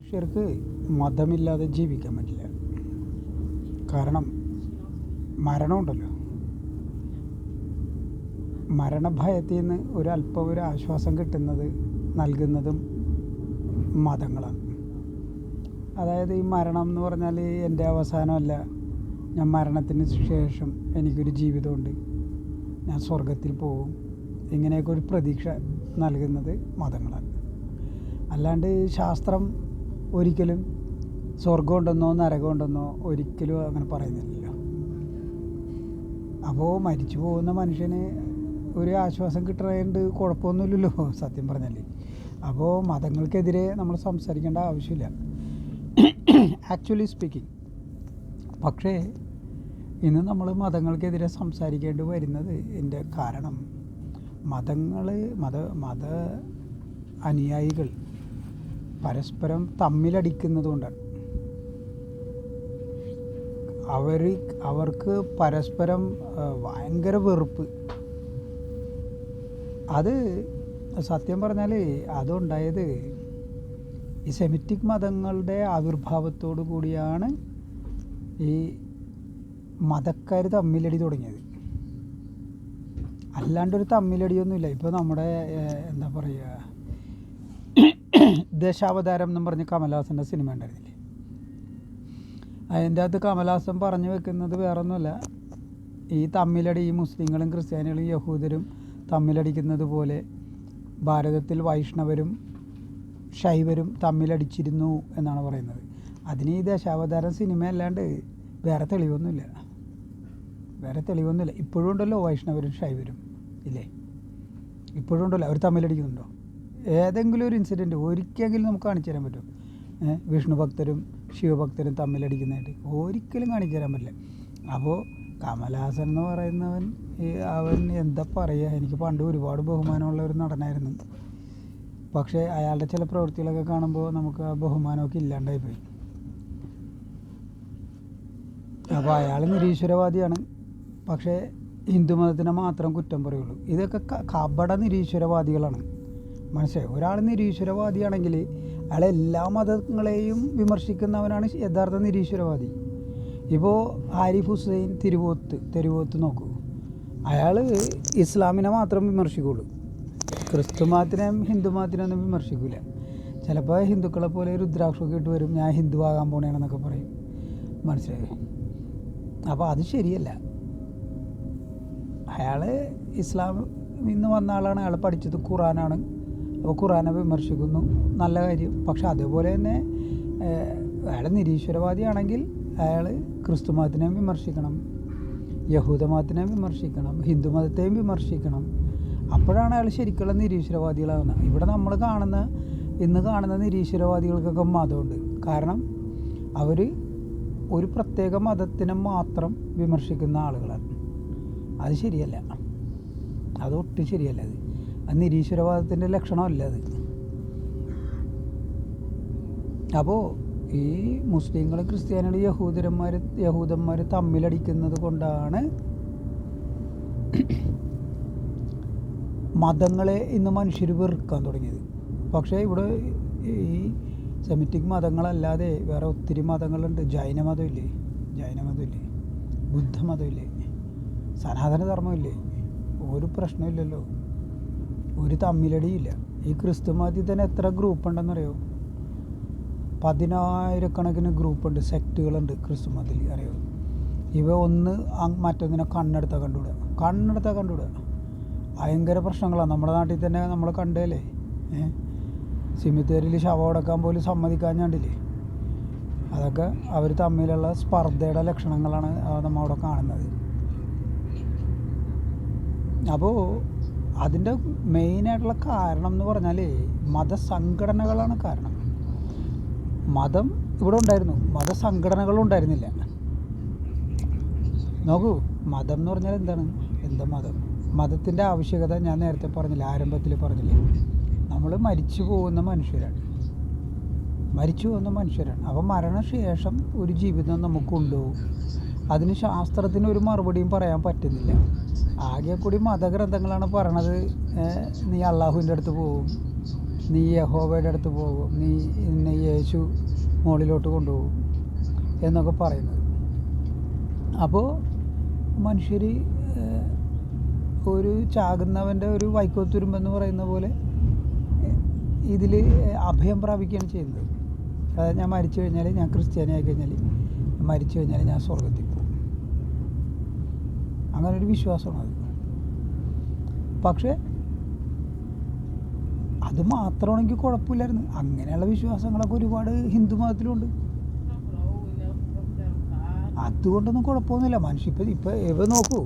മനുഷ്യർക്ക് മതമില്ലാതെ ജീവിക്കാൻ പറ്റില്ല. കാരണം മരണമുണ്ടല്ലോ. മരണഭയത്തിൽ നിന്ന് ഒരല്പം ഒരു ആശ്വാസം കിട്ടുന്നത് നൽകുന്നതും മതങ്ങളാണ്. അതായത് ഈ മരണം എന്ന് പറഞ്ഞാൽ എന്റെ അവസാനമല്ല. ഞാൻ മരണത്തിന് ശേഷം എനിക്കൊരു ജീവിതമുണ്ട്. ഞാൻ സ്വർഗത്തിൽ പോകും. ഇങ്ങനെയൊക്കെ ഒരു പ്രതീക്ഷ നൽകുന്നത് മതങ്ങളാണ്. അല്ലാണ്ട് ശാസ്ത്രം ഒരിക്കലും സ്വർഗമുണ്ടെന്നോ നരകമുണ്ടെന്നോ ഒരിക്കലും അങ്ങനെ പറയുന്നില്ലല്ലോ. അപ്പോൾ മരിച്ചു പോകുന്ന മനുഷ്യന് ഒരു ആശ്വാസം കിട്ടുന്നതുകൊണ്ട് കുഴപ്പമൊന്നുമില്ലല്ലോ സത്യം പറഞ്ഞാൽ അപ്പോൾ മതങ്ങൾക്കെതിരെ നമ്മൾ സംസാരിക്കേണ്ട ആവശ്യമില്ല. ആക്ച്വലി സ്പീക്കിംഗ് പക്ഷേ ഇന്ന് നമ്മൾ മതങ്ങൾക്കെതിരെ സംസാരിക്കേണ്ടി വരുന്നത് എന്റെ കാരണം മതങ്ങൾ മത മത അനുയായികൾ പരസ്പരം തമ്മിലടിക്കുന്നത് കൊണ്ടാണ് അവർ അവർക്ക് പരസ്പരം ഭയങ്കര വെറുപ്പ്. അത് സത്യം പറഞ്ഞാൽ അതുണ്ടായത് ഈ സെമിറ്റിക് മതങ്ങളുടെ ആവിർഭാവത്തോടു കൂടിയാണ് ഈ മതക്കാർ തമ്മിലടി തുടങ്ങിയത്. അല്ലാണ്ടൊരു തമ്മിലടിയൊന്നുമില്ല. ഇപ്പോൾ നമ്മുടെ എന്താ പറയുക ദശാവതാരം എന്നും പറഞ്ഞ് കമലഹാസന്റെ സിനിമ ഉണ്ടായിരുന്നില്ലേ അതിന്റെ അകത്ത് കമലഹാസൻ പറഞ്ഞു വെക്കുന്നത് വേറൊന്നുമല്ല. ഈ തമ്മിലടി ഈ മുസ്ലിങ്ങളും ക്രിസ്ത്യാനികളും യഹൂദരും തമ്മിലടിക്കുന്നത് പോലെ ഭാരതത്തിൽ വൈഷ്ണവരും ശൈവരും തമ്മിലടിച്ചിരുന്നു എന്നാണ് പറയുന്നത്. അതിന് ഈ ദശാവതാരം സിനിമ അല്ലാണ്ട് വേറെ തെളിവൊന്നുമില്ല. വേറെ തെളിവൊന്നുമില്ല. ഇപ്പോഴും ഉണ്ടല്ലോ വൈഷ്ണവരും ശൈവരും ഇല്ലേ? ഇപ്പോഴും ഉണ്ടല്ലോ. അവർ തമ്മിലടിക്കുന്നുണ്ടോ? ഏതെങ്കിലും ഒരു ഇൻസിഡന്റ് ഒരിക്കലെങ്കിലും നമുക്ക് കാണിച്ചു തരാൻ പറ്റും. വിഷ്ണു ഭക്തരും ശിവഭക്തരും തമ്മിലടിക്കുന്നതായിട്ട് ഒരിക്കലും കാണിച്ചു തരാൻ പറ്റില്ല. അപ്പോൾ കമലഹാസൻ എന്ന് പറയുന്നവൻ അവൻ എന്താ പറയുക എനിക്ക് പണ്ട് ഒരുപാട് ബഹുമാനമുള്ള ഒരു നടനായിരുന്നു. പക്ഷേ അയാളുടെ ചില പ്രവൃത്തികളൊക്കെ കാണുമ്പോൾ നമുക്ക് ആ ബഹുമാനമൊക്കെ ഇല്ലാണ്ടായി പോയി. അപ്പോൾ അയാൾ നിരീശ്വരവാദിയാണ്. പക്ഷേ ഹിന്ദുമതത്തിനെ മാത്രം കുറ്റം പറയുള്ളൂ. ഇതൊക്കെ കപട നിരീശ്വരവാദികളാണ്. മനസ്സിലായി. ഒരാൾ നിരീശ്വരവാദിയാണെങ്കിൽ അയാൾ എല്ലാ മതങ്ങളെയും വിമർശിക്കുന്നവനാണ് യഥാർത്ഥ നിരീശ്വരവാദി. ഇപ്പോൾ ആരിഫ് ഹുസൈൻ തിരുവോത്ത് തെരുവോത്ത് നോക്കൂ. അയാൾ ഇസ്ലാമിനെ മാത്രം വിമർശിക്കുള്ളൂ. ക്രിസ്തു മതത്തിനെയും ഹിന്ദു മതത്തിനൊന്നും വിമർശിക്കില്ല ചിലപ്പോൾ ഹിന്ദുക്കളെ പോലെ രുദ്രാക്ഷമൊക്കെ ഇട്ട് വരും ഞാൻ ഹിന്ദു ആകാൻ പോണേണെന്നൊക്കെ പറയും. മനസ്സിലായി? അപ്പോൾ അത് ശരിയല്ല. അയാൾ ഇസ്ലാം നിന്ന് വന്ന ആളാണ് അയാൾ പഠിച്ചത് ഖുറാനാണ്. ഖുറാനെ വിമർശിക്കുന്നു. നല്ല കാര്യം. പക്ഷെ അതേപോലെ തന്നെ അയാൾ നിരീശ്വരവാദിയാണെങ്കിൽ അയാൾ ക്രിസ്തു മതത്തിനെയും വിമർശിക്കണം യഹൂദ മതത്തിനെയും വിമർശിക്കണം ഹിന്ദു മതത്തെയും വിമർശിക്കണം. അപ്പോഴാണ് അയാൾ ശരിക്കുള്ള നിരീശ്വരവാദികളാകുന്നത് ഇവിടെ നമ്മൾ കാണുന്ന ഇന്ന് കാണുന്ന നിരീശ്വരവാദികൾക്കൊക്കെ മതമുണ്ട്. കാരണം അവർ ഒരു പ്രത്യേക മതത്തിനെ മാത്രം വിമർശിക്കുന്ന ആളുകളാണ്. അത് ശരിയല്ല. അതൊട്ടും ശരിയല്ല അത്. അത് നിരീശ്വരവാദത്തിന്റെ ലക്ഷണമല്ല അത്. അപ്പോൾ ഈ മുസ്ലിങ്ങൾ ക്രിസ്ത്യാനികൾ യഹൂദരന്മാർ യഹൂദന്മാർ തമ്മിലടിക്കുന്നത് കൊണ്ടാണ് മതങ്ങളെ ഇന്ന് മനുഷ്യർ വെറുക്കാൻ തുടങ്ങിയത്. പക്ഷേ ഇവിടെ ഈ സെമിറ്റിക് മതങ്ങളല്ലാതെ വേറെ ഒത്തിരി മതങ്ങളുണ്ട്. ജൈന മതമില്ലേ? ജൈന മതമില്ലേ? ബുദ്ധമതമില്ലേ സനാതന ധർമ്മമില്ലേ ഒരു പ്രശ്നമില്ലല്ലോ. ഒരു തമ്മിലടിയില്ല. ഈ ക്രിസ്തു മതി തന്നെ എത്ര ഗ്രൂപ്പ് ഉണ്ടെന്നറിയോ? പതിനായിരക്കണക്കിന് ഗ്രൂപ്പുണ്ട് സെക്റ്റുകളുണ്ട് ക്രിസ്തു മതിൽ അറിയോ? ഇവ ഒന്ന് മറ്റൊന്നിനെ കണ്ണെടുത്താൽ കണ്ടുവിടുക. കണ്ണെടുത്താൽ കണ്ടുവിടുക. ഭയങ്കര പ്രശ്നങ്ങളാണ് നമ്മുടെ നാട്ടിൽ തന്നെ നമ്മൾ കണ്ടല്ലേ സിമിത്തേരിയിൽ ശവം അടക്കാൻ പോലും സമ്മതിക്കാൻ സമ്മതിക്കാഞ്ഞാണ്ടില്ലേ? അതൊക്കെ അവർ തമ്മിലുള്ള സ്പർദ്ധയുടെ ലക്ഷണങ്ങളാണ് നമ്മൾ അവിടെ കാണുന്നത്. അപ്പോൾ അതിന്റെ മെയിനായിട്ടുള്ള കാരണം എന്ന് പറഞ്ഞാൽ മതസംഘടനകളാണ് കാരണം. മതം ഇവിടെ ഉണ്ടായിരുന്നു. മതസംഘടനകളും ഉണ്ടായിരുന്നില്ല. നോക്കൂ മതം എന്ന് പറഞ്ഞാൽ എന്താണ്? എന്താ മതം? മതത്തിന്റെ ആവശ്യകത ഞാൻ നേരത്തെ പറഞ്ഞില്ല ആരംഭത്തിൽ പറഞ്ഞില്ല. നമ്മൾ മരിച്ചു പോകുന്ന മനുഷ്യരാണ്. മരിച്ചു പോകുന്ന മനുഷ്യരാണ്. അപ്പോൾ മരണശേഷം ഒരു ജീവിതം നമുക്കുണ്ടോ? അതിന് ശാസ്ത്രത്തിന് ഒരു മറുപടിയും പറയാൻ പറ്റുന്നില്ല. ആകെ കൂടി മതഗ്രന്ഥങ്ങളാണ് പറയണത്. നീ അള്ളാഹുവിന്റെ അടുത്ത് പോകും. നീ യഹോബയുടെ അടുത്ത് പോകും. നീ ഇന്ന് യേശു മുകളിലോട്ട് കൊണ്ടുപോകും എന്നൊക്കെ പറയുന്നത്. അപ്പോൾ മനുഷ്യർ ഒരു ചാകുന്നവന്റെ ഒരു വൈക്കോത്തുരുമ്പെന്ന് പറയുന്ന പോലെ ഇതിൽ അഭയം പ്രാപിക്കുകയാണ് ചെയ്യുന്നത്. അതായത് ഞാൻ മരിച്ചു കഴിഞ്ഞാൽ ഞാൻ ക്രിസ്ത്യാനി ആയി കഴിഞ്ഞാൽ മരിച്ചു കഴിഞ്ഞാൽ ഞാൻ സ്വർഗത്തിൽ അങ്ങനെ ഒരു വിശ്വാസമാണ് പക്ഷേ അത് മാത്രമാണെങ്കിൽ കുഴപ്പമില്ലായിരുന്നു. അങ്ങനെയുള്ള വിശ്വാസങ്ങളൊക്കെ ഒരുപാട് ഹിന്ദു മതത്തിലുണ്ട്. അതുകൊണ്ടൊന്നും കുഴപ്പമൊന്നുമില്ല. മനുഷ്യ ഇപ്പം ഇപ്പം എവ നോക്കൂ.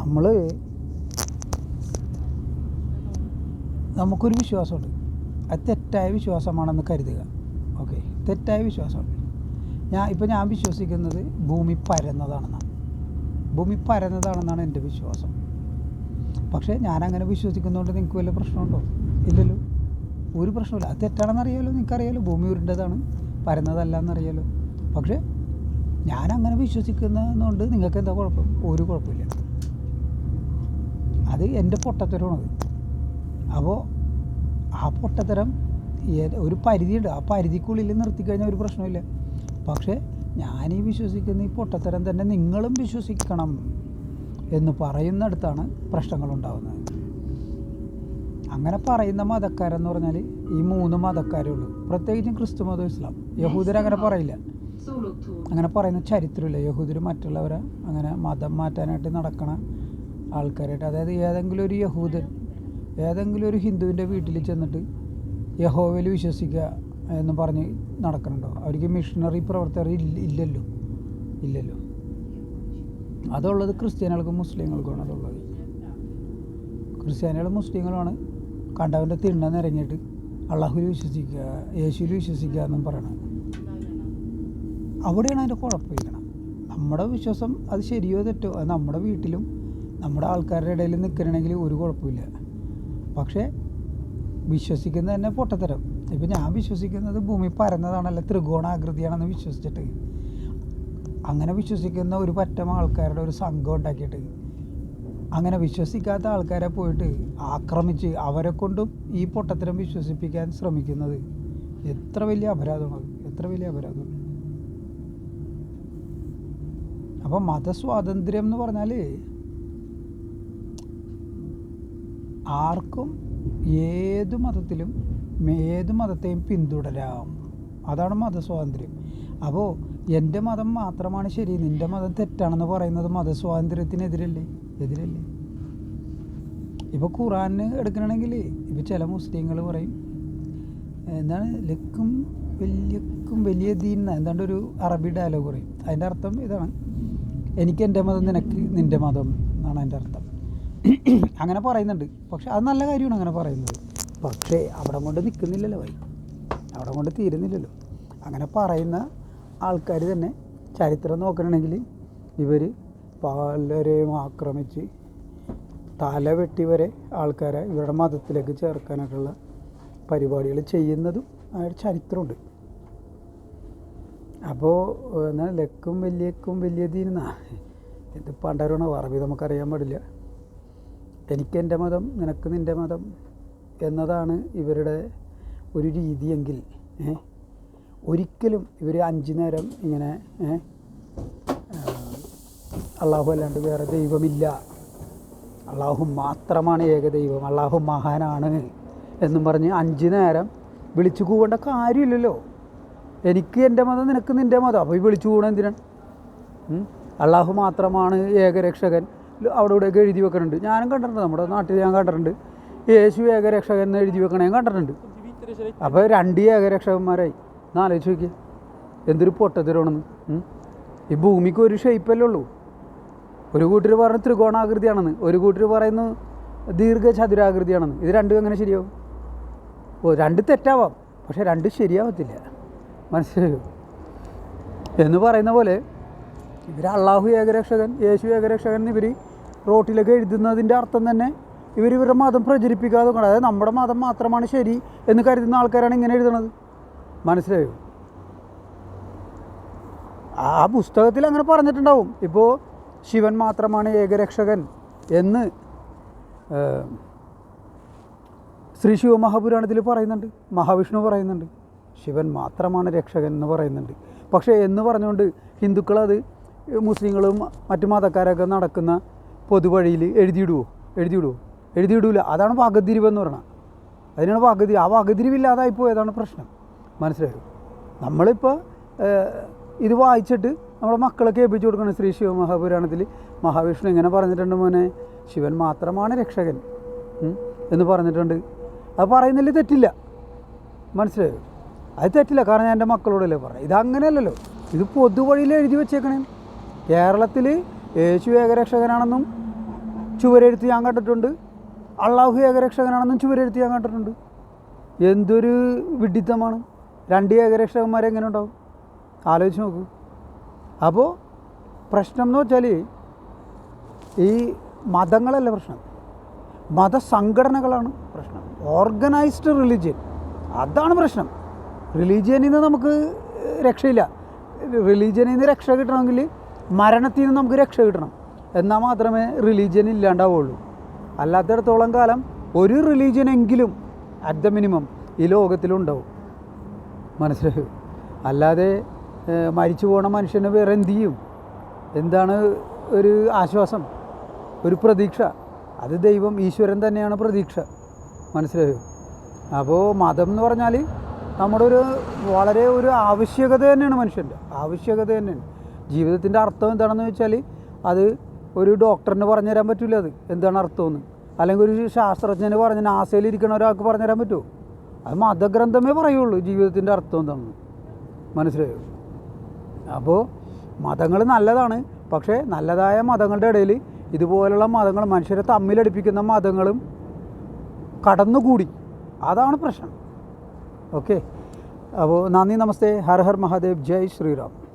നമ്മൾ നമുക്കൊരു വിശ്വാസമുണ്ട്. അത് തെറ്റായ വിശ്വാസമാണെന്ന് കരുതുക. ഓക്കെ? തെറ്റായ വിശ്വാസമുണ്ട്. ഞാൻ ഇപ്പം ഞാൻ വിശ്വസിക്കുന്നത് ഭൂമി പരന്നതാണെന്നാണ്. ഭൂമി പരന്നതാണെന്നാണ് എന്റെ വിശ്വാസം. പക്ഷേ ഞാനങ്ങനെ വിശ്വസിക്കുന്നതുകൊണ്ട് നിങ്ങൾക്ക് വല്ല പ്രശ്നമുണ്ടോ? ഇല്ലല്ലോ. ഒരു പ്രശ്നമില്ല. അത് തെറ്റാണെന്ന് അറിയാലോ നിങ്ങൾക്കറിയാലോ. ഭൂമി ഉരുണ്ടതാണ് പരന്നതല്ല എന്നറിയാലോ പക്ഷേ ഞാനങ്ങനെ വിശ്വസിക്കുന്നതുകൊണ്ട് നിങ്ങൾക്ക് എന്താ കുഴപ്പം? ഒരു കുഴപ്പമില്ല. അത് എന്റെ പൊട്ടത്തരമാണത്. അപ്പോൾ ആ പൊട്ടത്തരം ഒരു പരിധിയുണ്ട്. ആ പരിധിക്കുള്ളിൽ നിർത്തിക്കഴിഞ്ഞാൽ ഒരു പ്രശ്നമില്ല പക്ഷേ ഞാനീ വിശ്വസിക്കുന്ന ഈ പൊട്ടത്തരം തന്നെ നിങ്ങളും വിശ്വസിക്കണം എന്ന് പറയുന്നിടത്താണ് പ്രശ്നങ്ങളുണ്ടാകുന്നത് അങ്ങനെ പറയുന്ന മതക്കാരെന്ന് പറഞ്ഞാൽ ഈ മൂന്ന് മതക്കാരേ ഉള്ളൂ. പ്രത്യേകിച്ചും ക്രിസ്തു മതം ഇസ്ലാം. യഹൂദർ അങ്ങനെ പറയില്ല. അങ്ങനെ പറയുന്ന ചരിത്രമില്ല? യഹൂദർ മറ്റുള്ളവരെ അങ്ങനെ മതം മാറ്റാനായിട്ട് നടക്കണ ആൾക്കാരായിട്ട്. അതായത് ഏതെങ്കിലും ഒരു യഹൂദൻ ഏതെങ്കിലും ഒരു ഹിന്ദുവിന്റെ വീട്ടിൽ ചെന്നിട്ട് യഹോവയിൽ വിശ്വസിക്കുക എന്ന് പറഞ്ഞ് നടക്കുന്നുണ്ടോ? അവർക്ക് മിഷണറി പ്രവർത്തകർ ഇല്ലല്ലോ. ഇല്ലല്ലോ. അതുള്ളത് ക്രിസ്ത്യാനികൾക്കും മുസ്ലിങ്ങൾക്കുമാണ് അതുള്ളത്. ക്രിസ്ത്യാനികളും മുസ്ലിങ്ങളുമാണ്. കണ്ടവന്റെ തിണ്ണ നിറഞ്ഞിട്ട് അള്ളാഹുൽ വിശ്വസിക്കുക യേശുവിൽ വിശ്വസിക്കുക എന്നും പറയണത്. അവിടെയാണ് അതിന്റെ കുഴപ്പമില്ല. നമ്മുടെ വിശ്വാസം അത് ശരിയോ തെറ്റോ അത് നമ്മുടെ വീട്ടിലും നമ്മുടെ ആൾക്കാരുടെ ഇടയിൽ നിൽക്കണമെങ്കിൽ ഒരു കുഴപ്പമില്ല. പക്ഷേ വിശ്വസിക്കുന്നത് തന്നെ പൊട്ടത്തരം. ഇപ്പം ഞാൻ വിശ്വസിക്കുന്നത് ഭൂമി പരന്നതാണല്ല ത്രികോണാകൃതിയാണെന്ന് വിശ്വസിച്ചിട്ട്. അങ്ങനെ വിശ്വസിക്കുന്ന ഒരു പറ്റം ആൾക്കാരുടെ ഒരു സംഘം ഉണ്ടാക്കിയിട്ട്. അങ്ങനെ വിശ്വസിക്കാത്ത ആൾക്കാരെ പോയിട്ട് ആക്രമിച്ച് അവരെ കൊണ്ടും ഈ പൊട്ടത്തരം വിശ്വസിപ്പിക്കാൻ ശ്രമിക്കുന്നത് എത്ര വലിയ അപരാധമാണ് എത്ര വലിയ അപരാധമാണ്. അപ്പം മതസ്വാതന്ത്ര്യം എന്ന് പറഞ്ഞാൽ ആർക്കും ഏത് മതത്തിലും ഏത് മതത്തെയും പിന്തുടരാം. അതാണ് മതസ്വാതന്ത്ര്യം. അപ്പോൾ എന്റെ മതം മാത്രമാണ് ശരി നിന്റെ മതം തെറ്റാണെന്ന് പറയുന്നത് മതസ്വാതന്ത്ര്യത്തിനെതിരല്ലേ? എതിരല്ലേ? ഇപ്പോൾ ഖുറാൻ എടുക്കണമെങ്കിൽ ഇപ്പോൾ ചില മുസ്ലിങ്ങൾ പറയും എന്താണ് ലക്കും വലിയക്കും വലിയ ദീൻ എന്താണ്ട് ഒരു അറബി ഡയലോഗ് പറയും. അതിന്റെ അർത്ഥം ഇതാണ്. എനിക്ക് എന്റെ മതം നിനക്ക് നിന്റെ മതം എന്നാണ് അതിന്റെ അർത്ഥം. അങ്ങനെ പറയുന്നുണ്ട്. പക്ഷെ അത് നല്ല കാര്യമാണ് അങ്ങനെ പറയുന്നത്. പക്ഷേ അവിടെ കൊണ്ട് നിൽക്കുന്നില്ലല്ലോ വൈ അവിടെ കൊണ്ട് തീരുന്നില്ലല്ലോ. അങ്ങനെ പറയുന്ന ആൾക്കാർ തന്നെ ചരിത്രം നോക്കണമെങ്കിൽ ഇവർ പലരെയും ആക്രമിച്ച് തല വെട്ടി വരെ ആൾക്കാരെ ഇവരുടെ മതത്തിലേക്ക് ചേർക്കാനായിട്ടുള്ള പരിപാടികൾ ചെയ്യുന്നതും ആ ഒരു ചരിത്രമുണ്ട്. അപ്പോൾ എന്നാൽ ലക്കും വലിയക്കും വലിയ തീരുന്ന ഇത് പണ്ടരണ അറബി നമുക്കറിയാൻ പാടില്ല. എനിക്ക് എന്റെ മതം നിനക്ക് നിന്റെ മതം. എന്നതാണ് ഇവരുടെ ഒരു രീതിയെങ്കിൽ ഒരിക്കലും ഇവർ അഞ്ചു നേരം ഇങ്ങനെ അള്ളാഹു അല്ലാണ്ട് വേറെ ദൈവമില്ല. അള്ളാഹു മാത്രമാണ് ഏകദൈവം അള്ളാഹു മഹാനാണ് എന്നും പറഞ്ഞ് അഞ്ച് നേരം വിളിച്ചു കൂവേണ്ട കാര്യമില്ലല്ലോ. എനിക്ക് എന്റെ മതം നിനക്ക് നിന്റെ മതം. അപ്പോൾ ഈ വിളിച്ചു കൂടണം എന്തിനാണ്? അള്ളാഹു മാത്രമാണ് ഏകരക്ഷകൻ. അവിടെ ഇവിടെയൊക്കെ എഴുതി വെക്കുന്നുണ്ട് ഞാനും കണ്ടിട്ടുണ്ട്. നമ്മുടെ നാട്ടിൽ ഞാൻ കണ്ടിട്ടുണ്ട്. യേശു ഏകരക്ഷകൻ എന്ന് എഴുതി വെക്കണേ കണ്ടിട്ടുണ്ട്. അപ്പോൾ രണ്ട് ഏകരക്ഷകന്മാരായി. ആലോചിച്ച് നോക്കി എന്തൊരു പൊട്ടത്തരമാണെന്ന്. ഉം? ഈ ഭൂമിക്ക് ഒരു ഷേപ്പല്ലേ ഉള്ളൂ. ഒരു കൂട്ടർ പറയുന്നത് ത്രികോണാകൃതിയാണെന്ന്. ഒരു കൂട്ടർ പറയുന്നു ദീർഘചതുരാകൃതിയാണെന്ന്. ഇത് രണ്ടും എങ്ങനെ ശരിയാവും? ഓ രണ്ട് തെറ്റാവാം. പക്ഷെ രണ്ട് ശരിയാവത്തില്ല. മനസ്സിലായോ? എന്ന് പറയുന്ന പോലെ ഇവർ അള്ളാഹു ഏകരക്ഷകൻ യേശു ഏകരക്ഷകൻ എന്നിവർ റോട്ടിലൊക്കെ എഴുതുന്നതിന്റെ അർത്ഥം തന്നെ ഇവർ ഇവരുടെ മതം പ്രചരിപ്പിക്കാതെ കൊണ്ട് അതായത് നമ്മുടെ മതം മാത്രമാണ് ശരി എന്ന് കരുതുന്ന ആൾക്കാരാണ് ഇങ്ങനെ എഴുതണത്. മനസ്സിലായോ? ആ പുസ്തകത്തിൽ അങ്ങനെ പറഞ്ഞിട്ടുണ്ടാവും. ഇപ്പോൾ ശിവൻ മാത്രമാണ് ഏകരക്ഷകൻ എന്ന് ശ്രീ ശിവമഹാപുരാണത്തിൽ പറയുന്നുണ്ട്. മഹാവിഷ്ണു പറയുന്നുണ്ട്. ശിവൻ മാത്രമാണ് രക്ഷകൻ എന്ന് പറയുന്നുണ്ട്. പക്ഷേ എന്ന് പറഞ്ഞുകൊണ്ട് ഹിന്ദുക്കളത് മുസ്ലിങ്ങളും മറ്റു മതക്കാരൊക്കെ നടക്കുന്ന പൊതുവഴിയിൽ എഴുതിയിടുവോ? എഴുതിയിടുവോ? എഴുതിയിടൂല. അതാണ് വകതിരിവെന്ന് പറയുന്നത് അതിനാണ് പകുതി ആ വകതിരിവില്ലാതായി പോയതാണ് പ്രശ്നം. മനസ്സിലായോ? നമ്മളിപ്പോൾ ഇത് വായിച്ചിട്ട് നമ്മുടെ മക്കളെ കേൾപ്പിച്ചു കൊടുക്കണം ശ്രീ ശിവ മഹാപുരാണത്തിൽ മഹാവിഷ്ണു ഇങ്ങനെ പറഞ്ഞിട്ടുണ്ട് മോനെ ശിവൻ മാത്രമാണ് രക്ഷകൻ. എന്ന് പറഞ്ഞിട്ടുണ്ട്. അത് പറയുന്നതിൽ തെറ്റില്ല. മനസ്സിലായോ? അത് തെറ്റില്ല. കാരണം ഞാൻ എന്റെ മക്കളോടല്ലേ പറയാം ഇതങ്ങനെയല്ലല്ലോ. ഇത് പൊതുവഴിയിൽ എഴുതി വെച്ചേക്കണേ. കേരളത്തിൽ യേശു ഏകരക്ഷകനാണെന്നും ചുവരെഴുത്ത് ഞാൻ കണ്ടിട്ടുണ്ട്. അള്ളാഹു ഏകരക്ഷകനാണെന്നും ചുവരെഴുത്തി ഞാൻ കണ്ടിട്ടുണ്ട്. എന്തൊരു വിഡിത്തമാണ്. രണ്ട് ഏകരക്ഷകന്മാരെ എങ്ങനെ ഉണ്ടാവും? ആലോചിച്ച് നോക്കൂ. അപ്പോൾ പ്രശ്നം എന്ന് വെച്ചാൽ ഈ മതങ്ങളല്ല പ്രശ്നം? മതസംഘടനകളാണ് പ്രശ്നം. Organised religion. അതാണ് പ്രശ്നം. റിലീജിയനിൽ നിന്ന് നമുക്ക് രക്ഷയില്ല. റിലീജിയനിൽ നിന്ന് രക്ഷ കിട്ടണമെങ്കിൽ മരണത്തിൽ നിന്ന് നമുക്ക് രക്ഷ കിട്ടണം. എന്നാൽ മാത്രമേ റിലീജിയൻ ഇല്ലാണ്ടാവുള്ളൂ. അല്ലാത്തിടത്തോളം കാലം ഒരു റിലീജിയനെങ്കിലും അറ്റ് ദ മിനിമം ഈ ലോകത്തിലുണ്ടാവും. മനസ്സിലായോ? അല്ലാതെ മരിച്ചു പോണ മനുഷ്യന് വേറെ എന്ത് ചെയ്യും? എന്താണ് ഒരു ആശ്വാസം? ഒരു പ്രതീക്ഷ? അത് ദൈവം ഈശ്വരൻ തന്നെയാണ് പ്രതീക്ഷ. മനസ്സിലായോ? അപ്പോൾ മതം എന്ന് പറഞ്ഞാൽ നമ്മുടെ ഒരു വളരെ ഒരു ആവശ്യകത തന്നെയാണ് മനുഷ്യന്റെ. ആവശ്യകത തന്നെയാണ്. ജീവിതത്തിന്റെ അർത്ഥം എന്താണെന്ന് വെച്ചാൽ അത് ഒരു ഡോക്ടറിന് പറഞ്ഞു തരാൻ പറ്റില്ല അത്. എന്താണ് അർത്ഥമെന്ന്? അല്ലെങ്കിൽ ഒരു ശാസ്ത്രജ്ഞന് പറഞ്ഞ് നാസയിലിരിക്കണ ഒരാൾക്ക് പറഞ്ഞു തരാൻ പറ്റുമോ? അത് മതഗ്രന്ഥമേ പറയുള്ളൂ. ജീവിതത്തിന്റെ അർത്ഥം എന്താണെന്ന്. മനസ്സിലായോ? അപ്പോൾ മതങ്ങൾ നല്ലതാണ്. പക്ഷേ നല്ലതായ മതങ്ങളുടെ ഇടയിൽ ഇതുപോലുള്ള മതങ്ങൾ മനുഷ്യരെ തമ്മിലടിപ്പിക്കുന്ന മതങ്ങളും കടന്നുകൂടി. അതാണ് പ്രശ്നം. ഓക്കെ. അപ്പോൾ നന്ദി നമസ്തേ. ഹർ ഹർ മഹാദേവ്. ജയ് ശ്രീറാം.